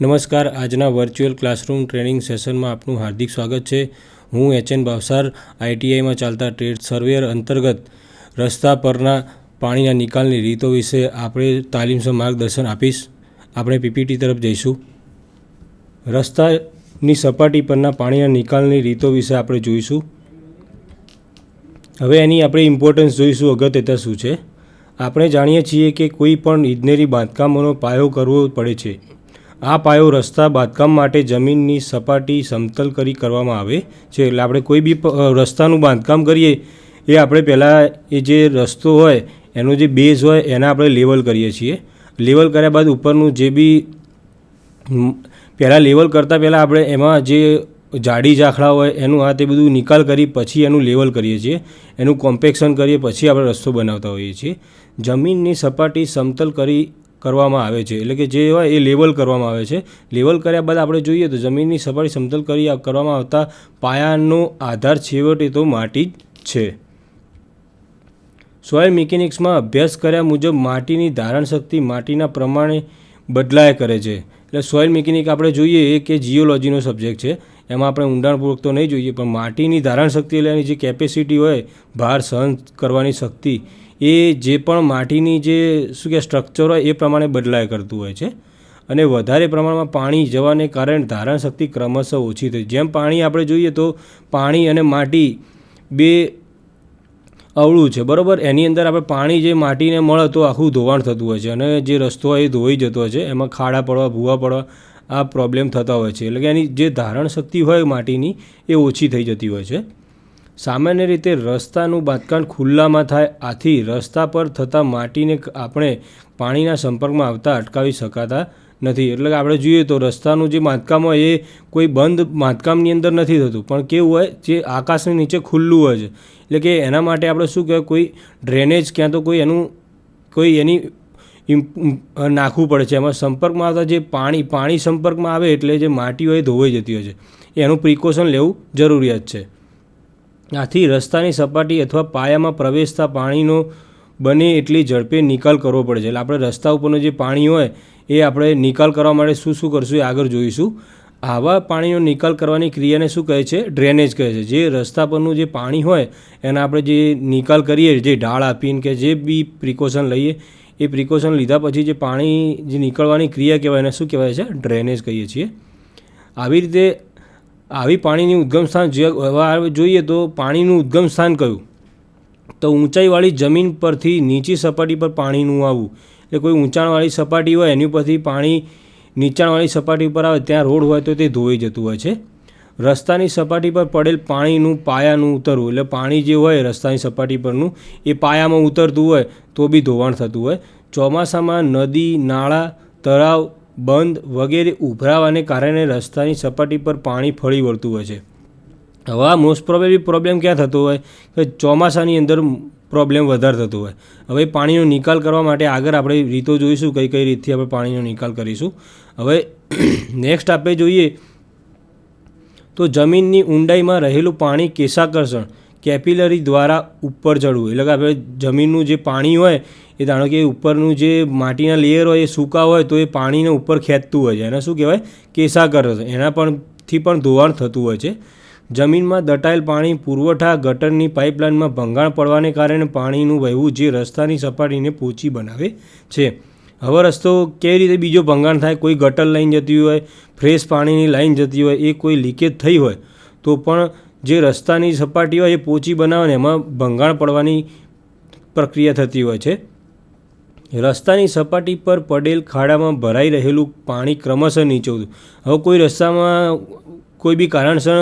નમસ્કાર, આજના virtual classroom training સેશનમાં આપનું હાર્દિક સ્વાગત છે. હું એચ એન બાવસાર, આઈટીઆઈમાં ચાલતા ટ્રેડ સર્વેયર અંતર્ગત રસ્તા પરના પાણીના નિકાલની રીતો વિશે આપણે તાલીમસર માર્ગદર્શન આપીશ. આપણે પીપીટી તરફ જઈશું. રસ્તાની સપાટી પરના પાણીના નિકાલની રીતો વિશે આપણે જોઈશું. હવે એની આપણે ઇમ્પોર્ટન્સ જોઈશું, અગત્યતા શું છે? આપણે જાણીએ છીએ કે કોઈ પણ ઇજનેરી બાંધકામોનો પાયો કરવો પડે છે. આ પાયો રસ્તા બાંધકામ માટે જમીનની સપાટી સમતલ કરી કરવામાં આવે છે. એટલે આપણે કોઈ બી રસ્તાનું બાંધકામ કરીએ, એ આપણે પહેલાં એ જે રસ્તો હોય, એનો જે બેઝ હોય, એને આપણે લેવલ કરીએ છીએ. લેવલ કર્યા બાદ ઉપરનું જે બી પહેલાં લેવલ કરતાં પહેલાં આપણે એમાં જે જાડી ઝાખડા હોય, એનું આ તે બધું નિકાલ કરી પછી એનું લેવલ કરીએ છીએ. એનું કોમ્પેક્શન કરીએ, પછી આપણે રસ્તો બનાવતા હોઈએ છીએ. જમીનની સપાટી સમતલ કરી કરવામાં આવે છે. એટલે કે જે હોય એ લેવલ કરવામાં આવે છે. લેવલ કર્યા બાદ આપણે જોઈએ તો જમીનની સપાટી સમતલ કરી કરવામાં આવતા પાયાનો આધાર છેવટે તો માટી જ છે. સોઇલ મિકેનિક્સમાં અભ્યાસ કર્યા મુજબ માટીની ધારણ શક્તિ માટીના પ્રમાણે બદલાયા કરે છે. એટલે સોઇલ મિકેનિક આપણે જોઈએ એ કે જીઓલોજીનો સબ્જેક્ટ છે. એમાં આપણે ઊંડાણપૂર્વક તો નહીં જોઈએ, પણ માટીની ધારણ શક્તિ એટલે એની જે કેપેસિટી હોય, ભાર સહન કરવાની શક્તિ એ જે પણ માટીની જે શું કે સ્ટ્રક્ચર હોય એ પ્રમાણે બદલાયા કરતું હોય છે. અને વધારે પ્રમાણમાં પાણી જવાને કારણે ધારણ શક્તિ ક્રમશઃ ઓછી થઈ. જેમ પાણી આપણે જોઈએ તો પાણી અને માટી બે અવળું છે, બરાબર? એની અંદર આપણે પાણી જે માટીને મળે તો આખું ધોવાણ થતું હોય છે અને જે રસ્તો હોય એ ધોઈ જતો હોય છે. એમાં ખાડા પડવા, ભૂવા પડવા આ પ્રોબ્લેમ થતા હોય છે. એટલે કે એની જે ધારણ શક્તિ હોય માટીની એ ઓછી થઈ જતી હોય છે. સામાન્ય રીતે રસ્તાનું બાંધકામ ખુલ્લામાં થાય, આથી રસ્તા પર થતા માટીને આપણે પાણીના સંપર્કમાં આવતા અટકાવી શકાતા નથી. એટલે કે આપણે જોઈએ તો રસ્તાનું જે બાંધકામ હોય એ કોઈ બંધ બાંધકામની અંદર નથી થતું. પણ કેવું હોય, જે આકાશની નીચે ખુલ્લું હોય છે. એટલે કે એના માટે આપણે શું કહેવાય, કોઈ ડ્રેનેજ ક્યાં તો કોઈ એનું, કોઈ એની નાખવું પડે છે. એમાં સંપર્કમાં આવતા જે પાણી પાણી સંપર્કમાં આવે એટલે જે માટી હોય ધોવાઈ જતી હોય છે. એનું પ્રિકોશન લેવું જરૂરિયાત છે. આથી રસ્તાની સપાટી અથવા પાયામાં પ્રવેશતા પાણીનો બને એટલી ઝડપે નિકાલ કરવો પડે છે. એટલે આપણે રસ્તા ઉપરનું જે પાણી હોય, એ આપણે નિકાલ કરવા માટે શું શું કરશું એ આગળ જોઈશું. આવા પાણીનો નિકાલ કરવાની ક્રિયાને શું કહે છે? ડ્રેનેજ કહે છે. જે રસ્તા પરનું જે પાણી હોય, એના આપણે જે નિકાલ કરીએ, જે ઢાળ આપીને કે જે બી પ્રિકોશન લઈએ, એ પ્રિકોશન લીધા પછી જે પાણી જે નીકળવાની ક્રિયા કહેવાય એને શું કહેવાય છે? ડ્રેનેજ કહીએ છીએ. આવી રીતે આવી પાણીની ઉદ્ગમ સ્થાન જોઈએ તો પાણીનું ઉદ્ગમ સ્થાન કયું? તો ઊંચાઈવાળી જમીન પરથી નીચી સપાટી પર પાણીનું આવવું એટલે કોઈ ઊંચાણવાળી સપાટી હોય, એની પરથી પાણી નીચાણવાળી સપાટી પર આવે, ત્યાં રોડ હોય તો તે ધોવાઈ જતું હોય છે. રસ્તાની સપાટી પર પડેલ પાણીનું પાયાનું ઉતરવું. એટલે પાણી જે હોય રસ્તાની સપાટી પરનું, એ પાયામાં ઉતરતું હોય તો બી ધોવાણ થતું હોય. ચોમાસામાં નદી, નાળા, તળાવ બંધ વગેરે ઉભરાવાને કારણે રસ્તાની સપાટી પર પાણી ફરી વળતું હોય છે. હવે આ મોસ્ટ પ્રોબેબલી પ્રોબ્લેમ ક્યાં થતો હોય? કે ચોમાસાની અંદર પ્રોબ્લેમ વધારે થતો હોય. હવે પાણીનો નિકાલ કરવા માટે આગળ આપણે રીતો જોઈશું, કઈ કઈ રીતથી આપણે પાણીનો નિકાલ કરીશું. હવે નેક્સ્ટ આપણે જોઈએ તો જમીનની ઊંડાઈમાં રહેલું પાણી કેશાકર્ષણ કેપિલરી દ્વારા ઉપર ચડવું. એટલે કે આપણે જમીનનું જે પાણી હોય, એ જાણો કે ઉપરનું જે માટીના લેયર હોય, એ સૂકા હોય, તો એ પાણીને ઉપર ખેંચતું હોય છે. એને શું કહેવાય? કેશાકર્ષણ એના પણથી પણ ધોવાણ થતું હોય છે. જમીનમાં દટાયેલ પાણી, પુરવઠા, ગટરની પાઇપલાઇનમાં ભંગાણ પડવાને કારણે પાણીનું વહેવું જે રસ્તાની સપાટીને પોચી બનાવે છે. હવે રસ્તો કેવી રીતે બીજો ભંગાણ થાય? કોઈ ગટર લાઈન જતી હોય, ફ્રેશ પાણીની લાઈન જતી હોય, એ કોઈ લીકેજ થઈ હોય, તો પણ જે રસ્તાની સપાટી હોય એ પોચી બનાવે એમાં ભંગાણ પડવાની પ્રક્રિયા થતી હોય છે. રસ્તાની સપાટી પર પડેલ ખાડામાં ભરાઈ રહેલું પાણી ક્રમશઃ નીચવતું હવે કોઈ રસ્તામાં કોઈ બી કારણસર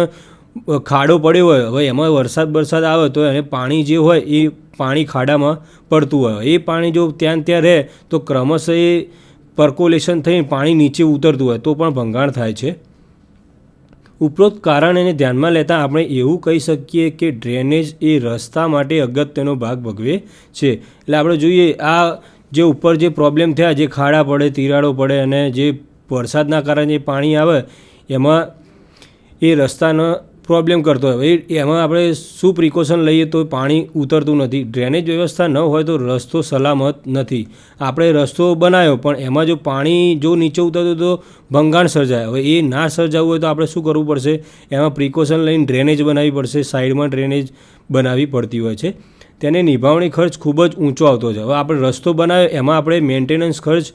ખાડો પડ્યો હોય, હવે એમાં વરસાદ વરસાદ આવે તો એને પાણી જે હોય એ પાણી ખાડામાં પડતું હોય. એ પાણી જો ત્યાં ત્યાં રહે તો ક્રમશઃ એ પર્કોલેશન થઈ પાણી નીચે ઉતરતું હોય તો પણ ભંગાણ થાય છે. ઉપરોક્ત કારણને ધ્યાનમાં લેતા આપણે એવું કહી શકીએ કે ડ્રેનેજ એ રસ્તા માટે અગત્યનો ભાગ ભગવે છે. એટલે આપણે જોઈએ, આ જે ઉપર જે પ્રોબ્લેમ થયા, જે ખાડા પડે, તિરાડો પડે અને જે વરસાદના કારણે જે પાણી આવે, એમાં એ રસ્તાનો પ્રોબ્લેમ કરતો હોય. એમાં આપણે શું પ્રિકોશન લઈએ તો પાણી ઉતરતું નથી. ડ્રેનેજ વ્યવસ્થા ન હોય તો રસ્તો સલામત નથી. આપણે રસ્તો બનાવ્યો પણ એમાં જો પાણી જો નીચે ઉતરતું તો ભંગાણ સર્જાય. હવે એ ના સર્જાવું હોય તો આપણે શું કરવું પડશે? એમાં પ્રિકોશન લઈને ડ્રેનેજ બનાવવી પડશે. સાઈડમાં ડ્રેનેજ બનાવવી પડતી હોય છે. તેને નિભાવણી ખર્ચ ખૂબ જ ઊંચો આવતો છે હવે આપણે રસ્તો બનાવ્યો, એમાં આપણે મેન્ટેનન્સ ખર્ચ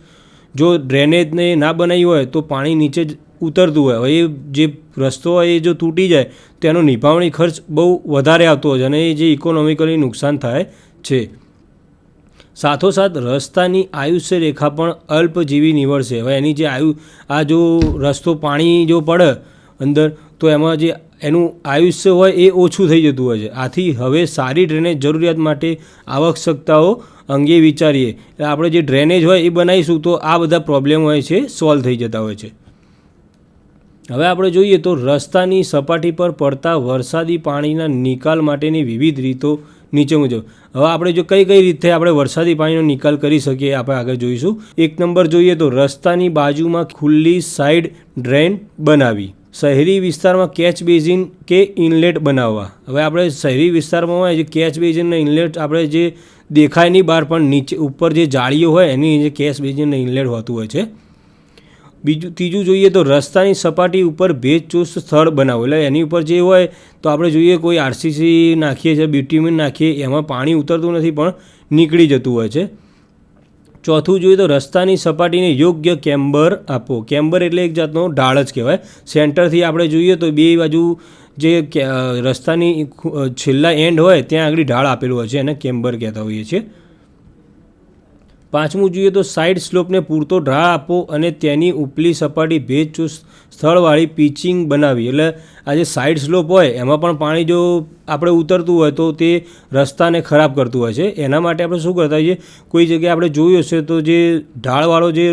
જો ડ્રેનેજને ના બનાવી હોય તો પાણી નીચે જ ઉતરતું હોય. હવે એ જે રસ્તો હોય, એ જો તૂટી જાય, તો એનો નિભાવણી ખર્ચ બહુ વધારે આવતો હોય છે અને એ જે ઇકોનોમિકલી નુકસાન થાય છે. સાથોસાથ રસ્તાની આયુષ્ય રેખા પણ અલ્પજીવી નીવડશે. હવે એની જે આયુ, આ જો રસ્તો પાણી જો પડે અંદર, તો એમાં જે એનું આયુષ્ય હોય, એ ઓછું થઈ જતું હોય છે. આથી હવે સારી ડ્રેનેજ જરૂરિયાત માટે આવશ્યકતાઓ અંગે વિચારીએ. આપણે જે ડ્રેનેજ હોય, એ બનાવીશું, તો આ બધા પ્રોબ્લેમ હોય છે સોલ્વ થઈ જતા હોય છે. હવે આપણે જોઈએ તો રસ્તાની સપાટી પર પડતા વરસાદી પાણીના નિકાલ માટેની વિવિધ રીતો નીચે મુજબ. હવે આપણે જો કઈ કઈ રીતે આપણે વરસાદી પાણીનો નિકાલ કરી શકીએ આપણે આગળ જોઈશું. એક નંબર જોઈએ તો રસ્તાની બાજુમાં ખુલ્લી સાઈડ ડ્રેન બનાવી. શહેરી વિસ્તારમાં કેચ બેઝિન કે ઇનલેટ બનાવવા. હવે આપણે શહેરી વિસ્તારમાં હોય જે કેચ બેઝિનને ઇનલેટ આપણે જે દેખાય નહીં બહાર પણ નીચે ઉપર જે જાળીઓ હોય એની જે કેચ બેઝિન ઇનલેટ હોતું હોય છે. બીજું ત્રીજું જોઈએ તો રસ્તાની સપાટી ઉપર ભેજચુસ્ત સ્થળ બનાવવું એટલે એની ઉપર જે હોય તો આપણે જોઈએ કોઈ આરસીસી નાખીએ છીએ બીટ્યુમિન નાખીએ, એમાં પાણી ઉતરતું નથી પણ નીકળી જતું હોય છે. ચોથું જોઈએ તો રસ્તાની સપાટીને યોગ્ય કેમ્બર આપો. કેમ્બર એટલે એક જાતનો ઢાળ જ કહેવાય. સેન્ટરથી આપણે જોઈએ તો બે બાજુ જે રસ્તાની છેલ્લા એન્ડ હોય ત્યાં આગળ ઢાળ આપેલું હોય છે, એને કેમ્બર કહેતા હોઈએ છીએ. પાંચમું જોઈએ તો સાઇડ સ્લોપને પૂરતો ઢાળ આપો અને તેની ઉપલી સપાટી ભેજચુસ્ત સ્થળવાળી પિચિંગ બનાવી. એટલે આ જે સાઇડ સ્લોપ હોય, એમાં પણ પાણી જો આપણે ઉતરતું હોય તો તે રસ્તાને ખરાબ કરતું હોય છે. એના માટે આપણે શું કરતા હોઈએ? કોઈ જગ્યાએ આપણે જોયું હશે તો જે ઢાળવાળો જે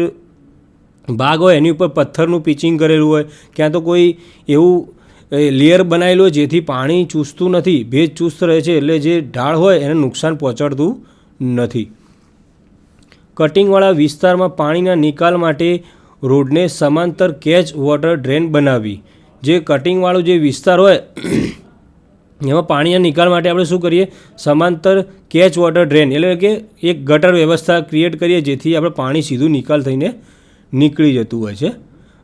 ભાગ હોય, એની ઉપર પથ્થરનું પિચિંગ કરેલું હોય, ક્યાં તો કોઈ એવું લેયર બનાવેલું હોય જેથી પાણી ચૂસતું નથી, ભેજ ચુસ્ત રહે છે, એટલે જે ઢાળ હોય એને નુકસાન પહોંચાડતું નથી. કટિંગવાળા વિસ્તારમાં પાણીના નિકાલ માટે રોડને સમાંતર કેચ વોટર ડ્રેન બનાવવી જે કટિંગવાળો જે વિસ્તાર હોય, એમાં પાણીના નિકાલ માટે આપણે શું કરીએ? સમાંતર કેચ વોટર ડ્રેન, એટલે કે એક ગટર વ્યવસ્થા ક્રિએટ કરીએ જેથી આપણે પાણી સીધું નિકાલ થઈને નીકળી જતું હોય છે.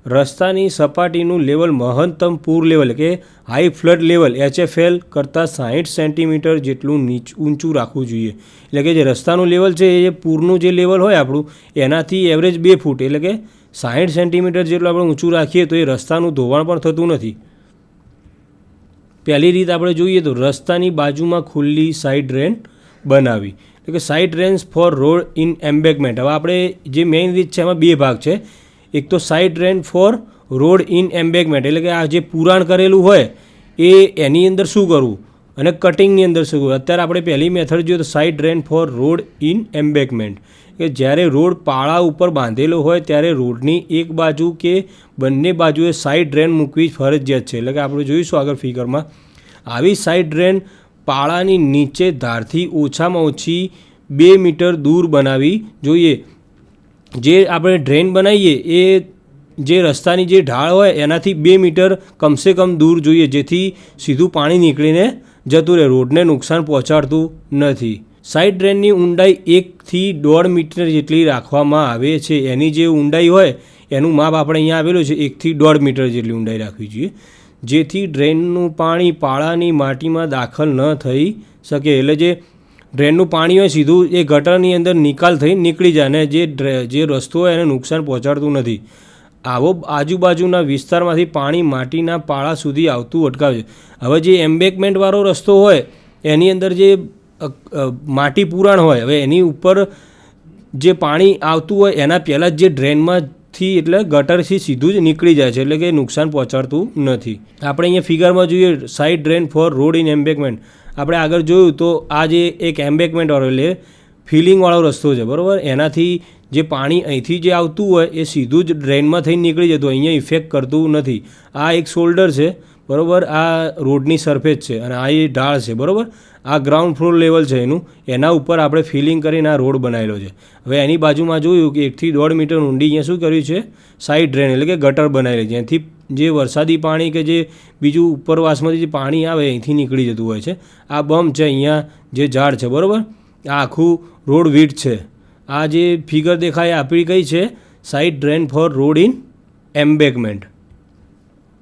રસ્તાની સપાટીનું લેવલ મહત્તમ પૂર લેવલ કે હાઈ ફ્લડ લેવલ એચએફએલ કરતાં સાહીઠ સેન્ટીમીટર જેટલું નીચ, ઊંચું રાખવું જોઈએ. એટલે કે જે રસ્તાનું લેવલ છે, એ પૂરનું જે લેવલ હોય આપણું, એનાથી એવરેજ બે ફૂટ, એટલે કે સાહીઠ સેન્ટીમીટર જેટલું આપણે ઊંચું રાખીએ તો એ રસ્તાનું ધોવાણ પણ થતું નથી. પહેલી રીત આપણે જોઈએ તો રસ્તાની બાજુમાં ખુલ્લી સાઇડ ડ્રેન બનાવી એટલે કે side drains for road in embankment હવે આપણે જે મેઇન રીત છે, એમાં બે ભાગ છે. એક તો side drain for road in embankment એટલે કે આ જે પુરાણ કરેલું હોય, એ એની અંદર શું કરવું? અને કટિંગની અંદર શું કરવું? અત્યારે આપણે પહેલી મેથડ જોઈએ તો side drain for road in embankment કે જ્યારે રોડ પાળા ઉપર બાંધેલો હોય, ત્યારે રોડની એક બાજુ કે બંને બાજુએ સાઇડ ડ્રેન મૂકવી ફરજિયાત છે. એટલે કે આપણે જોઈશું આગળ ફિગરમાં આવી સાઇડ ડ્રેન પાળાની નીચે ધારથી ઓછામાં ઓછી બે મીટર દૂર બનાવવી જોઈએ. જે આપણે ડ્રેન બનાવીએ, એ જે રસ્તાની જે ઢાળ હોય, એનાથી બે મીટર કમસે કમ દૂર જોઈએ, જેથી સીધું પાણી નીકળીને જતું રહે. રોડને નુકસાન પહોંચાડતું નથી. સાઇડ ડ્રેનની ઊંડાઈ એકથી દોઢ મીટર જેટલી રાખવામાં આવે છે. એની જે ઊંડાઈ હોય, એનું માપ આપણે અહીંયા આવેલું છે, એકથી દોઢ મીટર જેટલી ઊંડાઈ રાખવી જોઈએ. જેથી ડ્રેનનું પાણી પાળાની માટીમાં દાખલ ન થઈ શકે. એટલે જે ડ્રેનનું પાણી હોય, સીધું એ ગટરની અંદર નિકાલ થઈ નીકળી જાય અને જે ડ્રે, જે રસ્તો હોય એને નુકસાન પહોંચાડતું નથી. આવો આજુબાજુના વિસ્તારમાંથી પાણી માટીના પાળા સુધી આવતું અટકાવે હવે જે એમ્બેકમેન્ટવાળો રસ્તો હોય, એની અંદર જે માટી પુરાણ હોય, હવે એની ઉપર જે પાણી આવતું હોય, એના પહેલાં જે ડ્રેનમાંથી એટલે ગટરથી સીધું જ નીકળી જાય છે, એટલે કે નુકસાન પહોંચાડતું નથી. આપણે અહીંયા ફિગરમાં જોઈએ side drain for road in embankment આપણે આગળ જોયું તો આ જે એક એમ્બેકમેન્ટ એટલે ફિલિંગવાળો રસ્તો છે, બરાબર? એનાથી જે પાણી અહીંથી જે આવતું હોય એ સીધું જ ડ્રેનમાં થઈને નીકળી જતું અહીંયા ઇફેક્ટ કરતું નથી. આ એક શોલ્ડર છે, બરાબર? આ રોડની સરફેસ છે અને આ એ ઢાળ છે, બરાબર? આ ગ્રાઉન્ડ ફ્લોર લેવલ છે એનું. એના ઉપર આપણે ફિલિંગ કરીને આ રોડ બનાવેલો છે. હવે એની બાજુમાં જોયું કે એકથી દોઢ મીટર ઊંડી અહીંયા શું કર્યું છે? સાઈડ ડ્રેન એટલે કે ગટર બનાવેલી જેથી જે વરસાદી પાણી કે જે બીજું ઉપરવાસમાંથી જે પાણી આવે અહીંથી નીકળી જતું હોય છે, આ બમ્પ છે અહીંયા જે ઝાડ છે, બરાબર? આ આખું રોડ વીટ છે. આ જે ફિગર દેખાય આપણી કઈ છે? Side drain for road in embankment.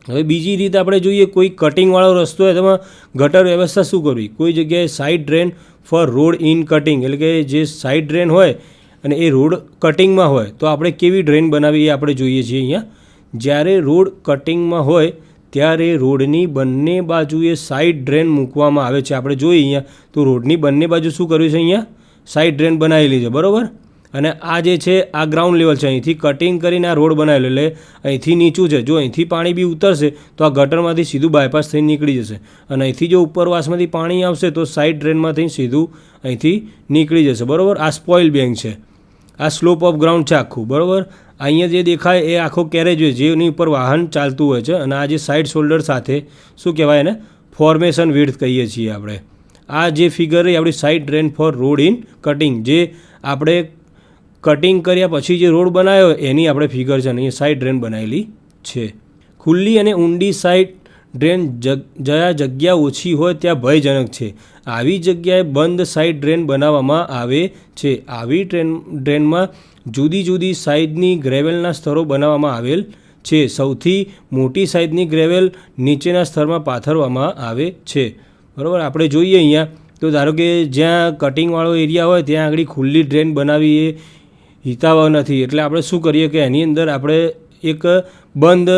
હવે બીજી રીતે આપણે જોઈએ, કોઈ કટિંગવાળો રસ્તો હોય, તેમાં ગટર વ્યવસ્થા શું કરવી? કોઈ જગ્યાએ side drain for road in cutting, એટલે કે જે સાઇડ ડ્રેન હોય અને એ રોડ કટિંગમાં હોય, તો આપણે કેવી ડ્રેન બનાવી એ આપણે જોઈએ છીએ અહીંયા. જ્યારે રોડ કટિંગમાં હોય ત્યારે રોડની બંને બાજુએ સાઇડ ડ્રેન મૂકવામાં આવે છે. આપણે જોઈએ અહીંયા, તો રોડની બંને બાજુ શું કર્યું છે અહીંયા? સાઇડ ડ્રેન બનાવેલી છે, બરાબર? અને આ જે છે, આ ગ્રાઉન્ડ લેવલ છે. અહીંથી કટિંગ કરીને આ રોડ બનાવેલો, એટલે અહીંથી નીચું છે. જો અહીંથી પાણી બી ઉતરશે, તો આ ગટરમાંથી સીધું બાયપાસ થઈને નીકળી જશે. અને અહીંથી જો ઉપરવાસમાંથી પાણી આવશે, તો સાઇડ ડ્રેનમાંથી સીધું અહીંથી નીકળી જશે, બરાબર? આ સ્પોઇલ બેંક છે. આ સ્લોપ ઓફ ગ્રાઉન્ડ છે આખું, બરાબર? અહીંયા જે દેખાય એ આખો કેરેજ હોય, જેની ઉપર વાહન ચાલતું હોય છે અને આ જે સાઇડ શોલ્ડર સાથે, શું કહેવાય એને? ફોર્મેશન વિડ્થ કહીએ છીએ આપણે. આ જે ફિગર એ આપણી side drain for road in cutting જે આપણે કટિંગ કર્યા પછી જે રોડ બનાવ્યો, એની આપણે ફિગર છે અને સાઇડ ડ્રેન બનાવેલી છે. ખુલ્લી અને ઊંડી સાઇડ ડ્રેન જ્યાં જગ્યા ઓછી હોય, ત્યાં ભયજનક છે. આવી જગ્યાએ બંધ સાઇડ ડ્રેન બનાવવામાં આવે છે. આવી ટ્રેન ડ્રેનમાં જુદી જુદી સાઇઝની ગ્રેવેલના સ્તરો બનાવવામાં આવેલ છે. સૌથી મોટી સાઇઝની ગ્રેવેલ નીચેના સ્તરમાં પાથરવામાં આવે છે. બરાબર? આપણે જોઈએ અહીંયા. તો ધારો કે જ્યાં કટિંગવાળો એરિયા હોય, ત્યાં આગળ ખુલ્લી ડ્રેન બનાવી એ હિતાવહ નથી. એટલે આપણે શું કરીએ કે એની અંદર આપણે એક બંધ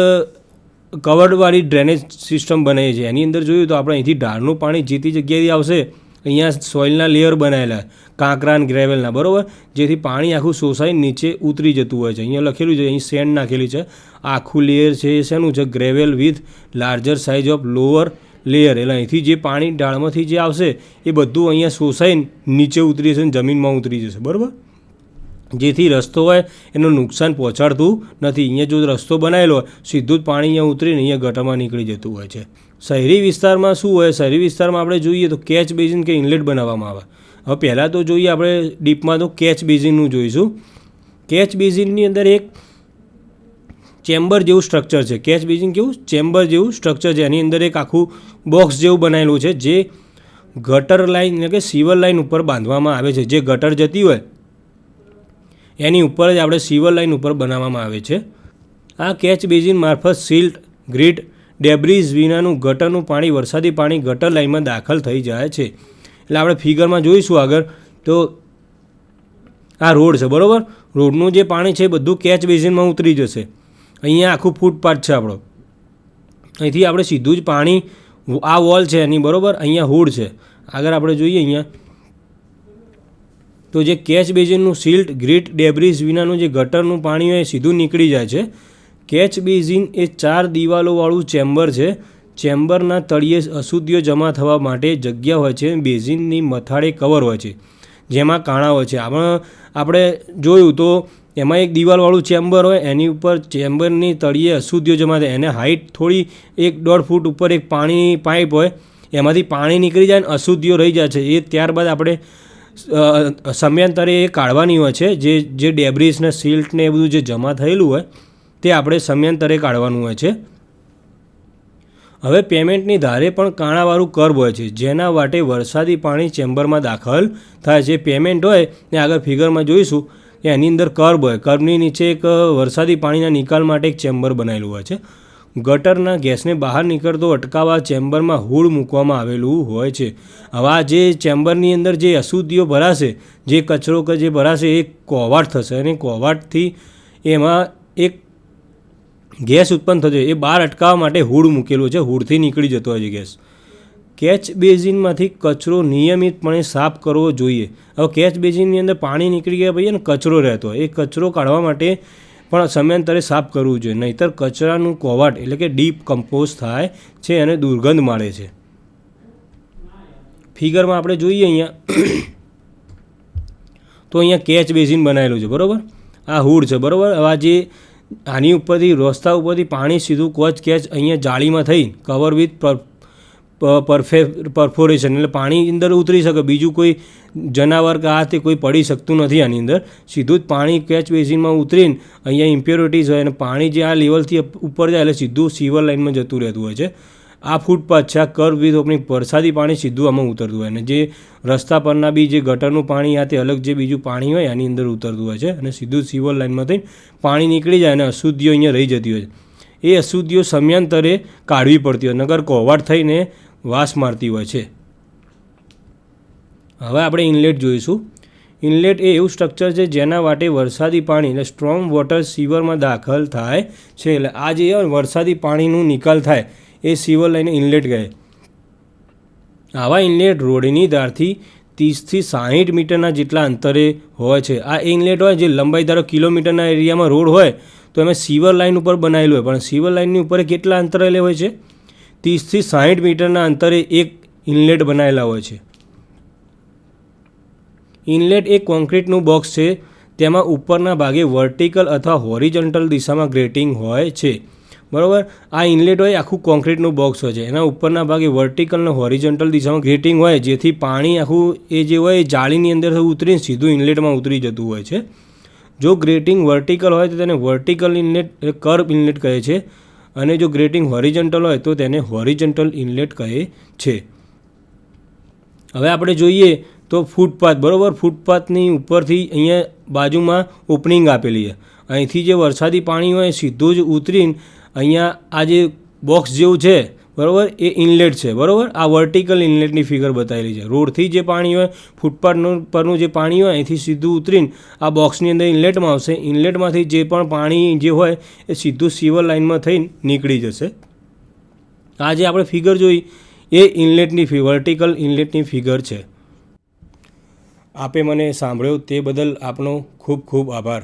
કવર્ડવાળી ડ્રેનેજ સિસ્ટમ બનાવીએ છીએ. એની અંદર જોયું તો આપણે અહીંથી ઢાળનું પાણી જેતી જગ્યાએથી આવશે. અહીંયા સોઇલના લેયર બનાવેલા કાંકરા અને ગ્રેવેલના, બરાબર? જેથી પાણી આખું શોષાઈ નીચે ઉતરી જતું હોય છે. અહીંયા લખેલું છે, અહીં સેન્ડ નાખેલી છે. આખું લેયર છે એ શેનું છે? Gravel with larger size of lower layer. એટલે અહીંથી જે પાણી ડાળમાંથી જે આવશે, એ બધું અહીંયા સોસાઈ નીચે ઉતરી જશે અને જમીનમાં ઉતરી જશે. બરાબર? જેથી રસ્તો હોય, એનું નુકસાન પહોંચાડતું નથી. અહીંયા જો રસ્તો બનાવેલો હોય, સીધું જ પાણી અહીંયા ઉતરીને અહીંયા ગટરમાં નીકળી જતું હોય છે. શહેરી વિસ્તારમાં શું હોય, શહેરી વિસ્તારમાં આપણે જોઈએ તો કેચ બેઝિન કે ઇનલેટ બનાવવામાં આવે. હવે પહેલાં તો જોઈએ આપણે ડીપમાં તો કેચ બેઝિનનું જોઈશું. કેચ બેઝિનની અંદર એક ચેમ્બર જેવું સ્ટ્રક્ચર છે. કેચ બેઝિન કેવું? ચેમ્બર જેવું સ્ટ્રક્ચર છે. એની અંદર એક આખું બોક્સ જેવું બનાવેલું છે, જે ગટર લાઇન એટલે કે સિવર લાઇન ઉપર બાંધવામાં આવે છે. જે ગટર જતી હોય, એની ઉપર જ આપણે સિવર લાઇન ઉપર બનાવવામાં આવે છે. આ કેચ બેઝિન મારફત સિલ્ટ ગ્રીટ ડેબ્રીઝ વિનાનું ગટરનું પાણી, વરસાદી પાણી ગટર લાઇનમાં દાખલ થઈ જાય છે. એટલે આપણે ફિગરમાં જોઈશું આગળ તો આ રોડ છે, બરાબર? રોડનું જે પાણી છે એ બધું કેચ બેઝિનમાં ઉતરી જશે. અહીંયા આખું ફૂટપાથ છે આપણો. અહીંથી આપણે સીધું જ પાણી, આ વોલ છે એની, બરાબર? અહીંયા હુડ છે. આગળ આપણે જોઈએ અહીંયા. તો જે કેચ બેઝિનનું સિલ્ટ ગ્રીટ ડેબ્રીઝ વિનાનું જે ગટરનું પાણી હોય એ સીધું નીકળી જાય છે. કેચ બેઝિન એ ચાર દિવાલોવાળું ચેમ્બર છે. ચેમ્બરના તળિયે અશુદ્ધિઓ જમા થવા માટે જગ્યા હોય છે. બેઝિનની મથાળે કવર હોય છે, જેમાં કાણા હોય છે. આપણે આપણે જોયું તો એમાં એક દિવાલવાળું ચેમ્બર હોય, એની ઉપર ચેમ્બરની તળિયે અશુદ્ધિઓ જમા થાય. એને હાઇટ થોડી એક દોઢ ફૂટ ઉપર એક પાણીની પાઇપ હોય, એમાંથી પાણી નીકળી જાય અને અશુદ્ધિઓ રહી જાય છે. એ ત્યારબાદ આપણે સમયાંતરે એ કાઢવાની હોય છે. જે જે ડેબ્રિસ ને સિલ્ટ ને એ બધું જે જમા થયેલું હોય તે આપણે સમયાંતરે કાઢવાનું હોય છે. હવે પેમેન્ટની ધારે પણ કાણાવાળું કર્વ હોય છે, જેના માટે વરસાદી પાણી ચેમ્બરમાં દાખલ થાય છે. પેમેન્ટ હોય ને આગળ ફિગરમાં જોઈશું કે એની અંદર કર્વ હોય. કર્બની નીચે એક વરસાદી પાણીના નિકાલ માટે એક ચેમ્બર બનાવેલું હોય છે. ગટરના ગેસને બહાર નીકળતો અટકાવવા ચેમ્બરમાં હૂળ મૂકવામાં આવેલું હોય છે. હવે આ જે ચેમ્બરની અંદર જે અશુદ્ધિઓ ભરાશે, જે કચરો કે જે ભરાશે, એ કોવાટ થશે અને કોવાટથી એમાં એક ગેસ ઉત્પન્ન થતો એ બહાર અટકાવવા માટે હૂડ મૂકેલું છે, હૂડથી નીકળી જતો હોય છે ગેસ. કેચ બેઝિનમાંથી કચરો નિયમિતપણે સાફ કરવો જોઈએ. હવે કેચ બેઝિનની અંદર પાણી નીકળી ગયા પછી અને કચરો રહેતો હોય. એ કચરો કાઢવા માટે પણ સમયાંતરે સાફ કરવું જોઈએ. નહીંતર કચરાનું કોવાટ એટલે કે ડીપ કમ્પોઝ થાય છે અને દુર્ગંધ માળે છે. ફિગરમાં આપણે જોઈએ અહીંયા. તો અહીંયા કેચ બેઝિન બનાવેલું છે, બરાબર? આ હુડ છે, બરાબર? હવે આ જે આની ઉપરથી રસ્તા ઉપરથી પાણી સીધું કોચ કેચ અહીંયા જાળીમાં થઈ કવર વિથ પરફે પરફોરેશન એટલે પાણી અંદર ઉતરી શકે. બીજું કોઈ જનાવર કે આ તે કોઈ પડી શકતું નથી આની અંદર. સીધું જ પાણી કેચ બેસિનમાં ઉતરીને અહીંયા ઇમ્પ્યોરિટીઝ હોય અને પાણી જે આ લેવલથી ઉપર જાય એટલે સીધું સીવર લાઇનમાં જતું રહેતું હોય છે. આ ફૂટપાથ છે, આ કર ઓપનિંગ વરસાદી પાણી સીધું આમાં ઉતરતું હોય અને જે રસ્તા પરના બી જે ગટરનું પાણી આ તે અલગ જે બીજું પાણી હોય આની અંદર ઉતરતું હોય છે અને સીધું સિવર લાઇનમાં પાણી નીકળી જાય અને અશુદ્ધિઓ અહીંયા રહી જતી હોય છે. એ અશુદ્ધિઓ સમયાંતરે કાઢવી પડતી હોય, નગર કોવાટ થઈને વાસ મારતી હોય છે. હવે આપણે ઇનલેટ જોઈશું. ઇનલેટ એ એવું સ્ટ્રક્ચર છે જેના માટે વરસાદી પાણી એટલે સ્ટ્રોંગ વોટર સીવરમાં દાખલ થાય છે. એટલે આ જે વરસાદી પાણીનું નિકાલ થાય એ સીવર લઈને ઇનલેટ કહે આવા ઇનલેટ રોડની ધારથી ત્રીસથી સાહીઠ મીટરના જેટલા અંતરે હોય છે. આ ઇનલેટ હોય જે લંબાઈ ધારો કિલોમીટરના એરિયામાં રોડ હોય, તો એમાં સીવર લાઇન ઉપર બનાવેલું હોય. પણ સીવર લાઇનની ઉપર કેટલા અંતરાલે હોય છે? ત્રીસથી સાહીઠ મીટરના અંતરે એક ઇનલેટ બનાવેલા હોય છે. ઇનલેટ એક કોન્ક્રીટનું બોક્સ છે. તેમાં ઉપરના ભાગે વર્ટિકલ અથવા હોરિજન્ટલ દિશામાં ગ્રેટિંગ હોય છે. બરાબર? આ ઇનલેટ હોય આખું કોન્ક્રીટનું બોક્સ હોય છે. એના ઉપરના ભાગે વર્ટિકલ અને હોરિજન્ટલ દિશામાં ગ્રેટિંગ હોય, જેથી પાણી આખું એ જે હોય એ જાળીની અંદર ઉતરીને સીધું ઇનલેટમાં ઉતરી જતું હોય છે. જો ગ્રેટિંગ વર્ટિકલ હોય તો તેને વર્ટિકલ ઇનલેટ કર્વ ઇનલેટ કહે છે. અને જો ગ્રેટિંગ હોરિજન્ટલ હોય તો તેને હોરિજન્ટલ ઇનલેટ કહે છે. હવે આપણે જોઈએ તો ફૂટપાથ બરાબર? ફૂટપાથની ઉપરથી અહીંયા બાજુમાં ઓપનિંગ આપેલી છે. અહીંથી જે વરસાદી પાણી હોય સીધું જ ઉતરીને અહીંયા આ જે બોક્સ જેવું છે, બરાબર? એ ઇનલેટ છે, બરાબર? આ વર્ટિકલ ઇનલેટની ફિગર બતાવેલી છે. રોડથી જે પાણી હોય ફૂટપાથનું પરનું જે પાણી હોય, અહીંથી સીધું ઉતરીને આ બોક્સની અંદર ઇનલેટમાં આવશે. ઇનલેટમાંથી જે પણ પાણી જે હોય, એ સીધું સિવર લાઇનમાં થઈને નીકળી જશે. આ જે આપણે ફિગર જોઈ, એ ઇનલેટની ફી વર્ટિકલ ઇનલેટની ફિગર છે. આપે મને સાંભળ્યો તે બદલ આપનો ખૂબ ખૂબ આભાર.